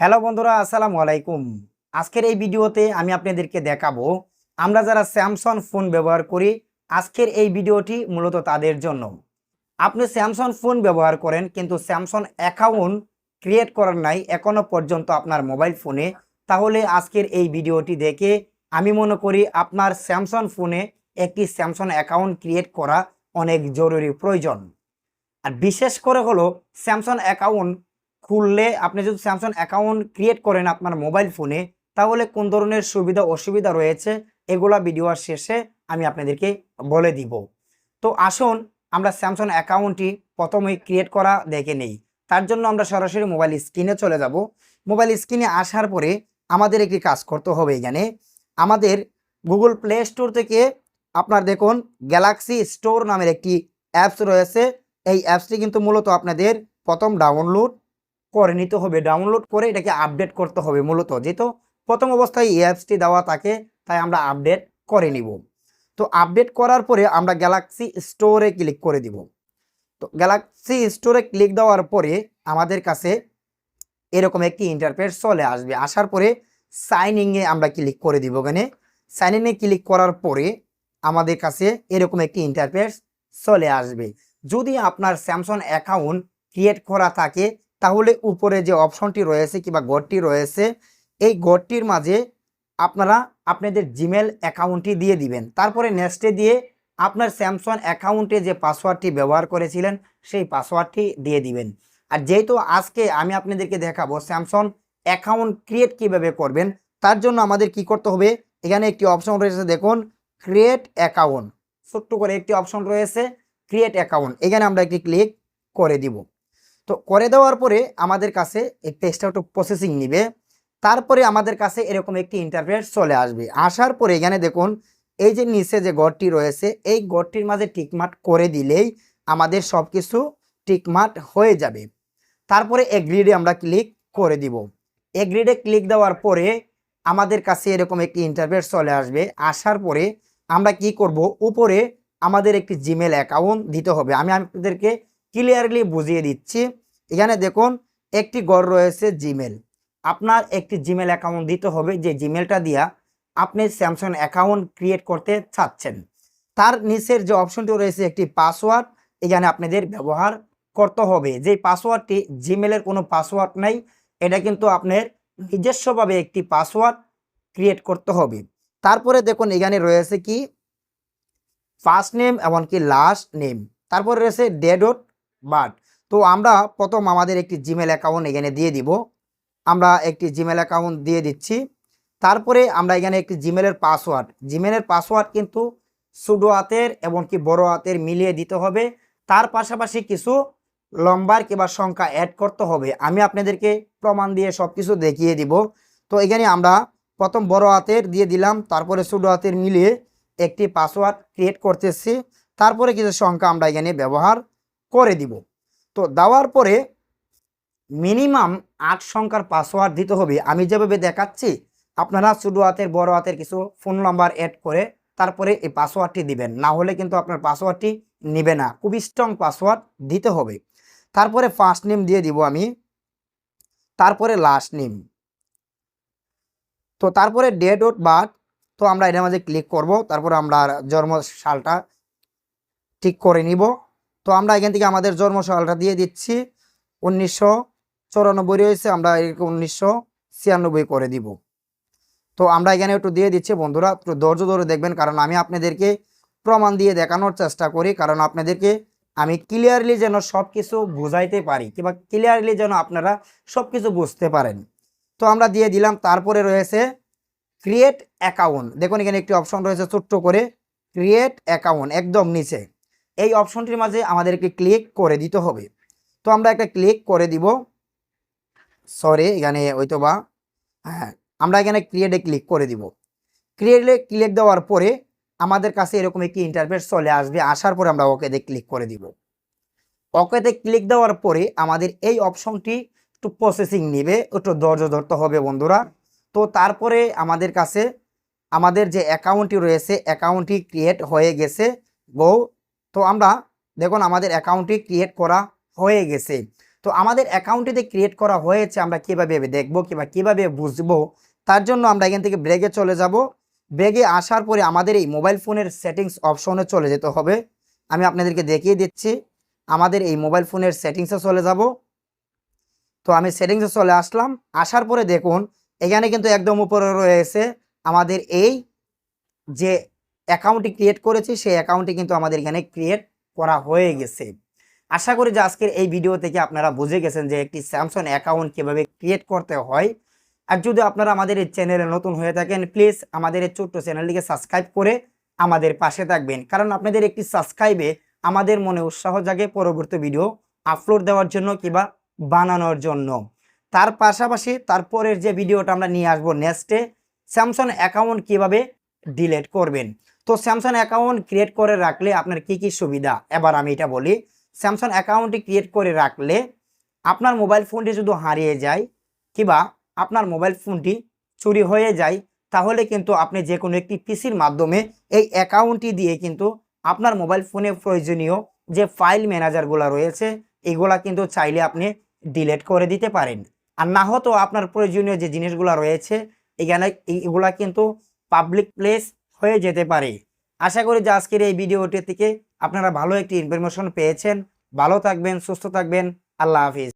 Hello বন্ধুরা, আসসালামু আলাইকুম। আজকের এই ভিডিওতে আমি আপনাদেরকে দেখাবো, আমরা যারা স্যামসাং ফোন ব্যবহার করি, আজকের এই ভিডিওটি মূলত তাদের জন্য। আপনি স্যামসাং ফোন ব্যবহার করেন, কিন্তু স্যামসাং অ্যাকাউন্ট ক্রিয়েট করার নাই, এখনও পর্যন্ত আপনার মোবাইল ফোনে তাহলে আজকের এই ভিডিওটি দেখে আমি মনে করি আপনার স্যামসাং ফোনে একটি স্যামসাং অ্যাকাউন্ট ক্রিয়েট করা অনেক জরুরি প্রয়োজন। আর বিশেষ করে হলো স্যামসাং অ্যাকাউন্ট খুললে আপনি যদি স্যামসাং অ্যাকাউন্ট ক্রিয়েট করেন আপনার মোবাইল ফোনে তাহলে কোন ধরনের সুবিধা অসুবিধা রয়েছে এগুলা ভিডিওর শেষে আমি আপনাদেরকে বলে দিব। তো আসুন, আমরা স্যামসাং অ্যাকাউন্টটি প্রথমেই ক্রিয়েট করা দেখে নেই। তার জন্য আমরা সরাসরি মোবাইল স্ক্রিনে চলে যাব। মোবাইল স্ক্রিনে আসার পরে আমাদের একটি কাজ করতে হবে এখানে। আমাদের গুগল প্লে স্টোর থেকে আপনার দেখুন গ্যালাক্সি স্টোর নামের একটি অ্যাপস রয়েছে। এই অ্যাপসটি কিন্তু মূলত আপনাদের প্রথম ডাউনলোড করে নিতে হবে ডাউনলোড করে এটাকে আপডেট করতে হবে মূলত। যেহেতু প্রথম অবস্থায় এই অ্যাপসটি দেওয়া থাকে, তাই আমরা আপডেট করে নিব। তো আপডেট করার পরে আমরা গ্যালাক্সি স্টোরে ক্লিক করে দিব। তো গ্যালাক্সি স্টোরে ক্লিক দেওয়ার পরে আমাদের কাছে এরকম একটি ইন্টারফেস চলে আসবে। আসার পরে সাইন ইংয়ে আমরা ক্লিক করে দিব ওখানে সাইন ইনে ক্লিক করার পরে আমাদের কাছে এরকম একটি ইন্টারফেস চলে আসবে। যদি আপনার স্যামসাং অ্যাকাউন্ট ক্রিয়েট করা থাকে তাহলে উপরে যে অপশনটি রয়েছে কিংবা গড়টি রয়েছে, এই গড়টির মাঝে আপনারা আপনাদের জিমেল অ্যাকাউন্টটি দিয়ে দিবেন। তারপরে নেক্সটে দিয়ে আপনার স্যামসাং অ্যাকাউন্টে যে পাসওয়ার্ডটি ব্যবহার করেছিলেন, সেই পাসওয়ার্ডটি দিয়ে দিবেন। আর যেহেতু আজকে আমি আপনাদেরকে দেখাবো স্যামসাং অ্যাকাউন্ট ক্রিয়েট কীভাবে করবেন, তার জন্য আমাদের কি করতে হবে, এখানে একটি অপশন রয়েছে, দেখুন, ক্রিয়েট অ্যাকাউন্ট। ছোট্ট করে একটি অপশন রয়েছে, ক্রিয়েট অ্যাকাউন্ট। এখানে আমরা একটি ক্লিক করে দিব। তো করে দেওয়ার পরে আমাদের কাছে এই পেজটা একটু প্রসেসিং নিবে। তারপরে আমাদের কাছে এরকম একটি ইন্টারফেস চলে আসবে। আসার পরে এখানে দেখুন, এই যে নিচে যে গড়টি রয়েছে, এই গড়টির মাঝে টিকমার্ক করে দিলেই আমাদের সব কিছু টিকমার্ক হয়ে যাবে। তারপরে এগ্রিডে আমরা ক্লিক করে দিব। এগ্রিডে ক্লিক দেওয়ার পরে আমাদের কাছে এরকম একটি ইন্টারফেস চলে আসবে। আসার পরে আমরা কি করব? উপরে আমাদের একটি জিমেল অ্যাকাউন্ট দিতে হবে। আমি আপনাদেরকে ক্লিয়ারলি বুঝিয়ে দিচ্ছি। এখানে দেখুন, একটি গড় রয়েছে জিমেল আপনার একটি জিমেল অ্যাকাউন্ট দিতে হবে, যে জিমেলটা দিয়া আপনি স্যামসাং অ্যাকাউন্ট ক্রিয়েট করতে চাচ্ছেন। তার নিচের যে অপশনটি রয়েছে, একটি পাসওয়ার্ড এখানে আপনাদের ব্যবহার করতে হবে। যে পাসওয়ার্ডটি জিমেলের কোনো পাসওয়ার্ড নাই, এটা কিন্তু আপনার নিজস্বভাবে একটি পাসওয়ার্ড ক্রিয়েট করতে হবে। তারপরে দেখুন, এখানে রয়েছে কি? ফার্স্ট নেম এমনকি লাস্ট নেম তারপরে রয়েছে ডেডট বার্থ তো আমরা প্রথম আমাদের একটি জিমেল অ্যাকাউন্ট এখানে দিয়ে দিব। আমরা একটি জিমেল অ্যাকাউন্ট দিয়ে দিচ্ছি। তারপরে আমরা এখানে একটি জিমেলের পাসওয়ার্ড জিমেলের পাসওয়ার্ড কিন্তু সুডো হাতের এমনকি বড় হাতের মিলিয়ে দিতে হবে। তার পাশাপাশি কিছু লম্বার কিংবা সংখ্যা অ্যাড করতে হবে। আমি আপনাদেরকে প্রমাণ দিয়ে সব কিছু দেখিয়ে দিব। তো এখানে আমরা প্রথম বড় হাতের দিয়ে দিলাম, তারপরে সুডো হাতের মিলিয়ে একটি পাসওয়ার্ড ক্রিয়েট করতেছি। তারপরে কিছু সংখ্যা আমরা এখানে ব্যবহার করে দিব। তো দেওয়ার পরে মিনিমাম আট সংখ্যার পাসওয়ার্ড দিতে হবে। আমি যেভাবে দেখাচ্ছি, আপনারা ছোটো হাতের, বড় হাতের কিছু ফোন নাম্বার অ্যাড করে তারপরে এই পাসওয়ার্ডটি দিবেন। না হলে কিন্তু আপনার পাসওয়ার্ডটি নেবে না। খুব স্ট্রং পাসওয়ার্ড দিতে হবে। তারপরে ফার্স্ট নেম দিয়ে দিব আমি। তারপরে লাস্ট নেম তো তারপরে ডেট অফ বার্থ তো আমরা এটার মাঝে ক্লিক করব। তারপরে আমরা জন্ম সালটা ঠিক করে নিব। তো আমরা এখান থেকে আমাদের জন্ম সালটা দিয়ে দিচ্ছি। উনিশশো চৌরানব্বই রয়েছে, আমরা উনিশশো ছিয়ানব্বই করে দিব। তো আমরা এখানে একটু দিয়ে দিচ্ছি বন্ধুরা, একটু ধৈর্য ধরে দেখবেন, কারণ আমি আপনাদেরকে প্রমাণ দিয়ে দেখানোর চেষ্টা করি, কারণ আপনাদেরকে আমি ক্লিয়ারলি যেন সব কিছু বুঝাইতে পারি, কিংবা ক্লিয়ারলি যেন আপনারা সব কিছু বুঝতে পারেন। তো আমরা দিয়ে দিলাম, তারপরে রয়েছে ক্রিয়েট অ্যাকাউন্ট দেখুন এখানে একটি অপশন রয়েছে ছোট্ট করে ক্রিয়েট অ্যাকাউন্ট একদম নিচে। এই অপশনটির মাঝে আমাদেরকে ক্লিক করে দিতে হবে। তো আমরা একটা ক্লিক করে দিব। সরি এখানে হয়তো বা হ্যাঁ আমরা এখানে ক্রিয়েটে ক্লিক করে দিব। ক্রিয়েটে ক্লিক দেওয়ার পরে আমাদের কাছে এরকম একটি ইন্টারফেস চলে আসবে। আসার পরে আমরা ওকেতে ক্লিক করে দিব। ওকেতে ক্লিক দেওয়ার পরে আমাদের এই অপশনটি একটু প্রসেসিং নেবে। একটু ধৈর্য ধরতে হবে বন্ধুরা। তো তারপরে আমাদের কাছে, আমাদের যে অ্যাকাউন্টটি রয়েছে অ্যাকাউন্টটি ক্রিয়েট হয়ে গেছে। গো তো আমরা দেখুন আমাদের অ্যাকাউন্টটি ক্রিয়েট করা হয়ে গেছে। তো আমাদের অ্যাকাউন্টটিতে ক্রিয়েট করা হয়েছে, আমরা কীভাবে দেখব কিংবা কীভাবে বুঝব, তার জন্য আমরা এখান থেকে ব্রেগে চলে যাব। ব্রেগে আসার পরে আমাদের এই মোবাইল ফোনের সেটিংস অপশনে চলে যেতে হবে। আমি আপনাদেরকে দেখিয়ে দিচ্ছি, আমাদের এই মোবাইল ফোনের সেটিংসে চলে যাব। তো আমি সেটিংসে চলে আসলাম, আসার পরে দেখুন, এখানে কিন্তু একদম উপরে রয়েছে আমাদের এই যে অ্যাকাউন্টটি ক্রিয়েট করেছি, সেই অ্যাকাউন্টটি কিন্তু আমাদের এখানে ক্রিয়েট করা হয়ে গেছে। আশা করি যে আজকের এই ভিডিও থেকে আপনারা বুঝে গেছেন যে একটি স্যামসাং অ্যাকাউন্ট কীভাবে ক্রিয়েট করতে হয়। আর যদি আপনারা আমাদের এই চ্যানেলে নতুন হয়ে থাকেন প্লিজ আমাদের এই ছোট্ট চ্যানেলটিকে সাবস্ক্রাইব করে আমাদের পাশে থাকবেন। কারণ আপনাদের একটি সাবস্ক্রাইবে আমাদের মনে উৎসাহ জাগে পরবর্তী ভিডিও আপলোড দেওয়ার জন্য কিংবা বানানোর জন্য। তার পাশাপাশি তারপরের যে ভিডিওটা আমরা নিয়ে আসব নেক্সটে স্যামসাং অ্যাকাউন্ট কীভাবে ডিলেট করবেন। তো স্যামসাং অ্যাকাউন্ট ক্রিয়েট করে রাখলে আপনার কি কি সুবিধা? এবার আমি এটা বলি স্যামসাং অ্যাকাউন্টটি ক্রিয়েট করে রাখলে আপনার মোবাইল ফোনটি যদি হারিয়ে যায় কিংবা আপনার মোবাইল ফোনটি চুরি হয়ে যায়, তাহলে কিন্তু আপনি যে কোনো একটি পিসির মাধ্যমে এই অ্যাকাউন্টটি দিয়ে কিন্তু আপনার মোবাইল ফোনে প্রয়োজনীয় যে ফাইল ম্যানেজারগুলো রয়েছে, এগুলা কিন্তু চাইলে আপনি ডিলেট করে দিতে পারেন। আর না হতো আপনার প্রয়োজনীয় যে জিনিসগুলো রয়েছে, এখানে এগুলা কিন্তু পাবলিক প্লেস হয়ে যেতে পারে। আশা করি যে আজকের এই ভিডিওটি থেকে আপনারা ভালো একটি ইনফরমেশন পেয়েছেন। ভালো থাকবেন, সুস্থ থাকবেন। আল্লাহ হাফিজ।